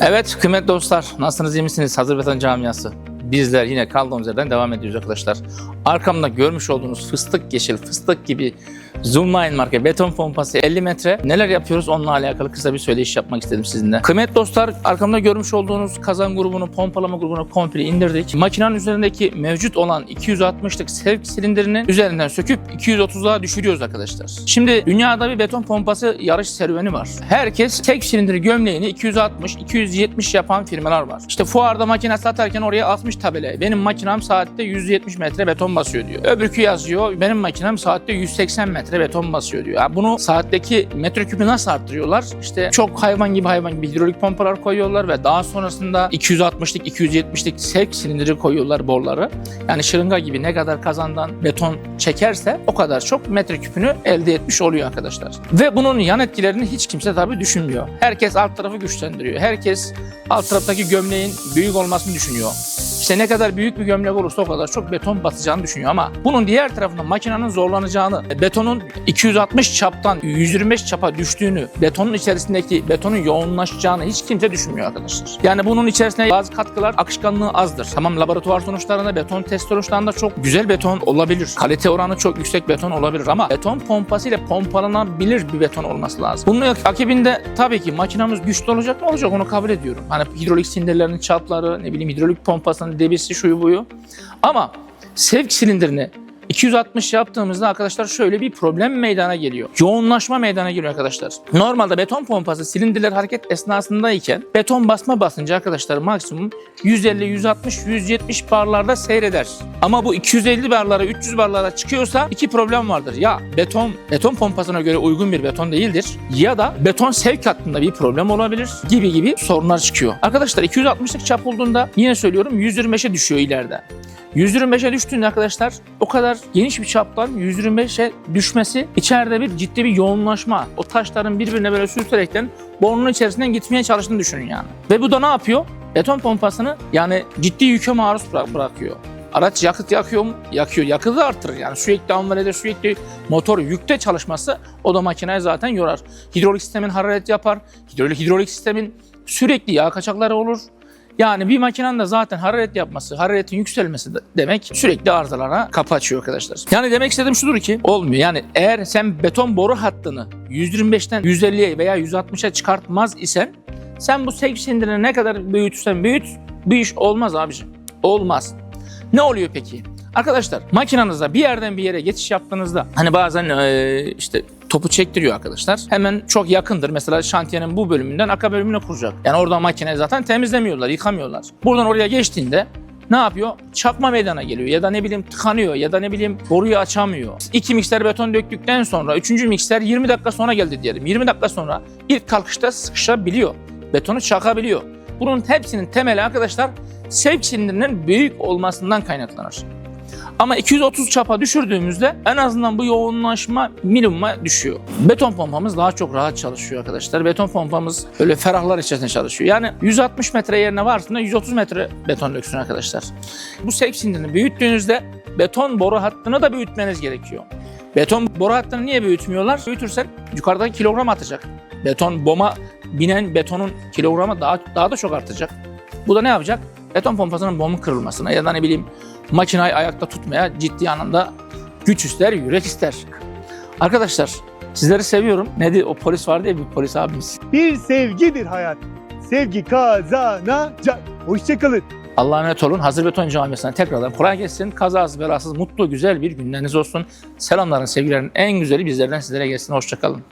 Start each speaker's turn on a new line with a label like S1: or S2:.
S1: Evet kıymetli dostlar nasılsınız iyi misiniz? Hazır Beton Camiası. Bizler yine kaldığımız yerden devam ediyoruz arkadaşlar. Arkamda görmüş olduğunuz fıstık yeşil, fıstık gibi Zoomline marka beton pompası 50 metre. Neler yapıyoruz onunla alakalı kısa bir söyleyiş yapmak istedim sizinle. Kıymetli dostlar arkamda görmüş olduğunuz kazan grubunu, pompalama grubunu komple indirdik. Makinenin üzerindeki mevcut olan 260'lık sevk silindirinin üzerinden söküp 230'a düşürüyoruz arkadaşlar. Şimdi dünyada bir beton pompası yarış serüveni var. Herkes tek silindir gömleğini 260, 270 yapan firmalar var. İşte fuarda makine satarken oraya 60 tabela. Benim makinem saatte 170 metre beton basıyor diyor. Öbürkü yazıyor benim makinem saatte 180 metre beton basıyor diyor. Ya bunu saatteki metreküpü nasıl arttırıyorlar? İşte çok hayvan gibi hayvan gibi hidrolik pompalar koyuyorlar ve daha sonrasında 260'lık 270'lik sevk silindiri koyuyorlar borları. Yani şırınga gibi ne kadar kazandan beton çekerse o kadar çok metreküpünü elde etmiş oluyor arkadaşlar. Ve bunun yan etkilerini hiç kimse tabii düşünmüyor. Herkes alt tarafı güçlendiriyor. Herkes alt taraftaki gömleğin büyük olmasını düşünüyor. İşte ne kadar büyük bir gömlek olursa o kadar çok beton batacağını düşünüyor ama bunun diğer tarafında makinenin zorlanacağını, betonun 260 çaptan 125 çapa düştüğünü, betonun içerisindeki betonun yoğunlaşacağını hiç kimse düşünmüyor arkadaşlar. Yani bunun içerisinde bazı katkılar akışkanlığı azdır. Tamam laboratuvar sonuçlarında beton test sonuçlarında çok güzel beton olabilir. Kalite oranı çok yüksek beton olabilir ama beton pompası ile pompalanabilir bir beton olması lazım. Bunun akibinde tabii ki makinamız güçlü olacak mı olacak onu kabul ediyorum. Hani hidrolik sindirlerinin çapları, ne bileyim hidrolik pompasının debisi şuyu buyu. Ama sevk silindirini 260 yaptığımızda arkadaşlar şöyle bir problem meydana geliyor. Yoğunlaşma meydana geliyor arkadaşlar. Normalde beton pompası silindirler hareket esnasındayken beton basma basıncı arkadaşlar maksimum 150, 160, 170 barlarda seyreder. Ama bu 250 barlara, 300 barlara çıkıyorsa iki problem vardır. Ya beton beton pompasına göre uygun bir beton değildir ya da beton sevk hattında bir problem olabilir gibi gibi sorunlar çıkıyor. Arkadaşlar 260'lık çap olduğunda yine söylüyorum 125'e düşüyor ileride. 125'e düştüğünde arkadaşlar o kadar geniş bir çaptan 125'e düşmesi içeride bir ciddi bir yoğunlaşma. O taşların birbirine böyle sürterekten borunun içerisinden gitmeye çalıştığını düşünün yani. Ve bu da ne yapıyor? Beton pompasını yani ciddi yüke maruz bıra- bırakıyor. Araç yakıt yakıyor mu? Yakıyor. Yakıtı da arttırır. Yani sürekli ambalede sürekli motor yükte çalışması o da makineyi zaten yorar. Hidrolik sistemin hararet yapar. Hidrolik, hidrolik sistemin sürekli yağ kaçakları olur. Yani bir makinenin de zaten hararet yapması, hararetin yükselmesi de demek sürekli arızalara kapı açıyor arkadaşlar. Yani demek istediğim şudur ki olmuyor. Yani eğer sen beton boru hattını 125'ten 150'ye veya 160'a çıkartmaz isen sen bu sevk sindirini ne kadar büyütürsen büyüt bu iş olmaz abiciğim. Olmaz. Ne oluyor peki? Arkadaşlar makinanızda bir yerden bir yere geçiş yaptığınızda hani bazen eee, işte topu çektiriyor arkadaşlar. Hemen çok yakındır. Mesela şantiyenin bu bölümünden arka bölümüne kuracak. Yani orada makine zaten temizlemiyorlar, yıkamıyorlar. Buradan oraya geçtiğinde ne yapıyor? Çakma meydana geliyor ya da ne bileyim tıkanıyor ya da ne bileyim boruyu açamıyor. İki mikser beton döktükten sonra üçüncü mikser 20 dakika sonra geldi diyelim. 20 dakika sonra ilk kalkışta sıkışabiliyor. Betonu çakabiliyor. Bunun hepsinin temeli arkadaşlar sevk büyük olmasından kaynaklanır. Ama 230 çapa düşürdüğümüzde en azından bu yoğunlaşma minimuma düşüyor. Beton pompamız daha çok rahat çalışıyor arkadaşlar. Beton pompamız öyle ferahlar içerisinde çalışıyor. Yani 160 metre yerine varsın 130 metre beton döksün arkadaşlar. Bu sevk büyüttüğünüzde beton boru hattını da büyütmeniz gerekiyor. Beton boru hattını niye büyütmüyorlar? Büyütürsen yukarıdan kilogram atacak. Beton boma binen betonun kilogramı daha, daha da çok artacak. Bu da ne yapacak? Beton pompasının bomun kırılmasına ya da ne bileyim makinayı ayakta tutmaya ciddi anlamda güç ister, yürek ister. Arkadaşlar sizleri seviyorum. Nedir o polis vardı ya bir polis abimiz.
S2: Bir sevgidir hayat. Sevgi kazanacak. Hoşçakalın.
S1: Allah'a emanet olun. Hazır Beton Camii'sine tekrardan kolay gelsin. Kazasız belasız mutlu güzel bir günleriniz olsun. Selamların sevgilerin en güzeli bizlerden sizlere gelsin. Hoşçakalın.